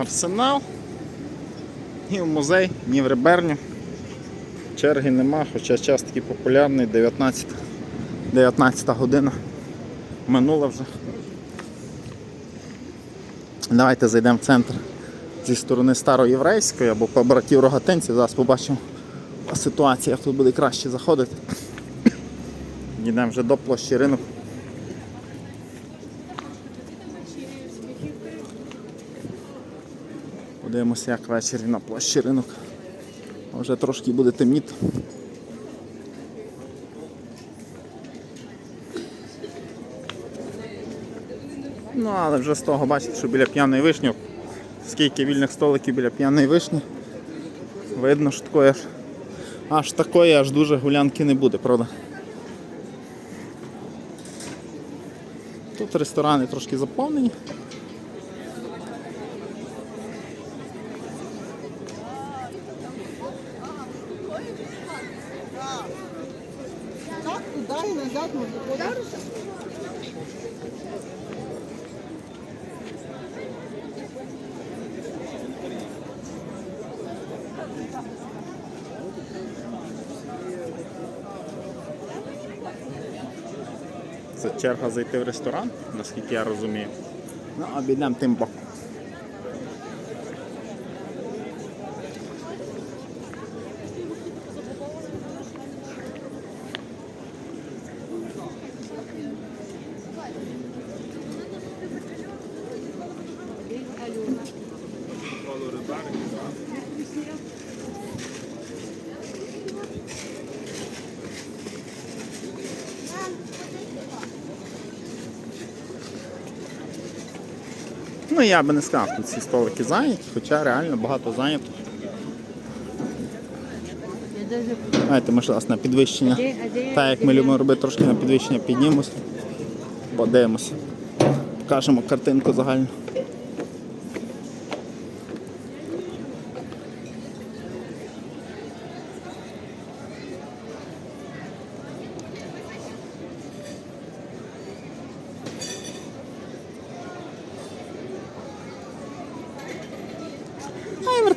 арсенал. Ні в музей, ні в реберню. Черги нема, хоча час такий популярний, 19, 19 година. Минула вже. Давайте зайдемо в центр зі сторони староєврейської або по братів рогатинців. Зараз побачимо по ситуації, як тут буде краще заходити. Йдемо вже до площі ринок. Подивимося, як ввечері на площі ринок. Вже трошки буде темніти. Ну, але вже з того бачите, що біля п'яної вишні, скільки вільних столиків біля п'яної вишні. Видно, що такої аж, аж такої аж дуже гулянки не буде, правда? Тут ресторани трошки заповнені. Черга зайти в ресторан, наскільки я розумію. Ну, обійдемо тим боком. Ну я би не сказав, тут ці столики зайняті, хоча реально багато зайнято. Знаєте, ми ж зараз на підвищення. Так як ми любимо робити трошки на підвищення, піднімемося, подивимося, покажемо картинку загальну.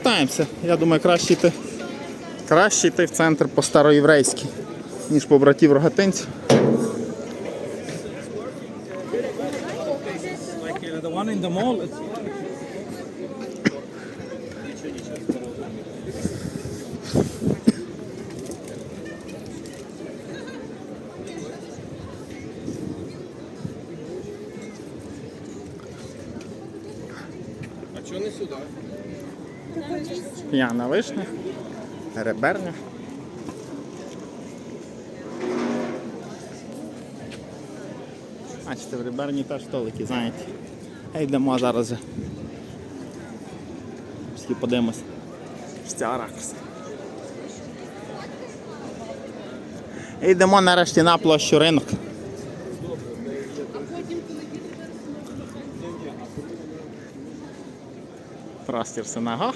Вертаємося. Я думаю, краще йти, краще йти в центр по староєврейськи, ніж по братів рогатинців. А чого не сюди? П'яна вишня, реберня. Бачите, в реберні теж столики. А йдемо зараз вже. Всі подивимось. з цього йдемо нарешті на площу ринок. Простір синагог.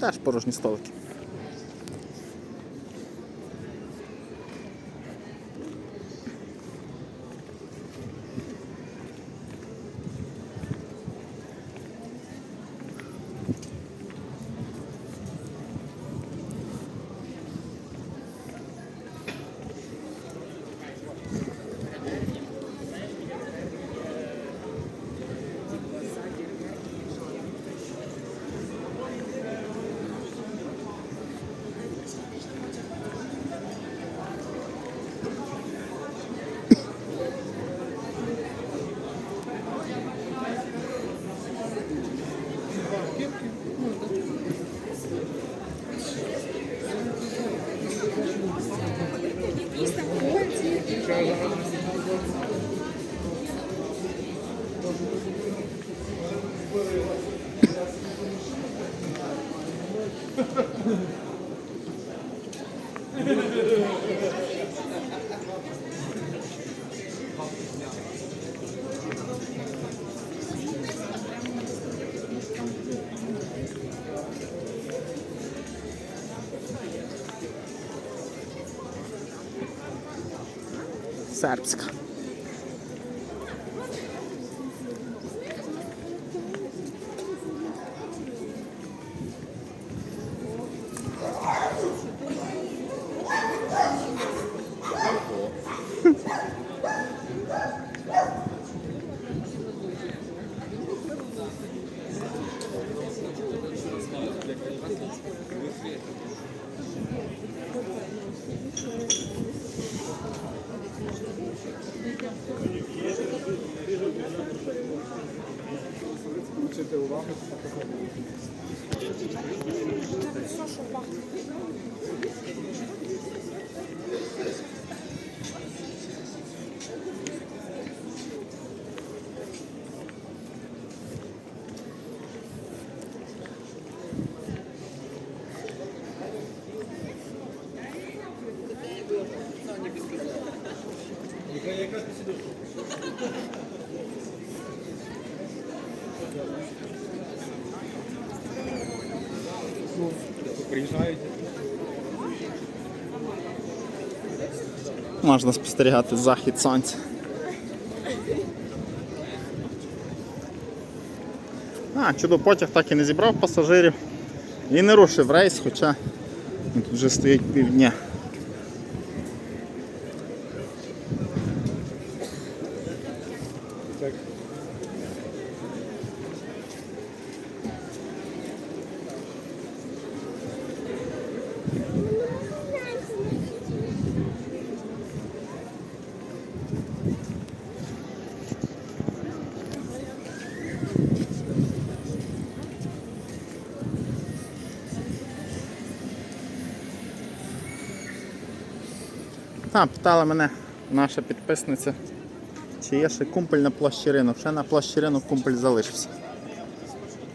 Теж порожні столики. Сербська. Zwróćcie uwagę. Są szopaki. Приїжджають. Можна спостерігати захід сонця. А, чудо потяг так і не зібрав пасажирів і не рушив рейс, хоча тут вже стоїть півдня. А, питала мене наша підписниця, чи є ще кумпель на площі ринок. Ще на площі ринок кумпель залишився.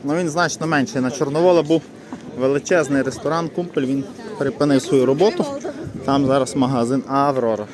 Ну він значно менший. На Чорновола був величезний ресторан Кумпель, він припинив свою роботу. Там зараз магазин Аврора.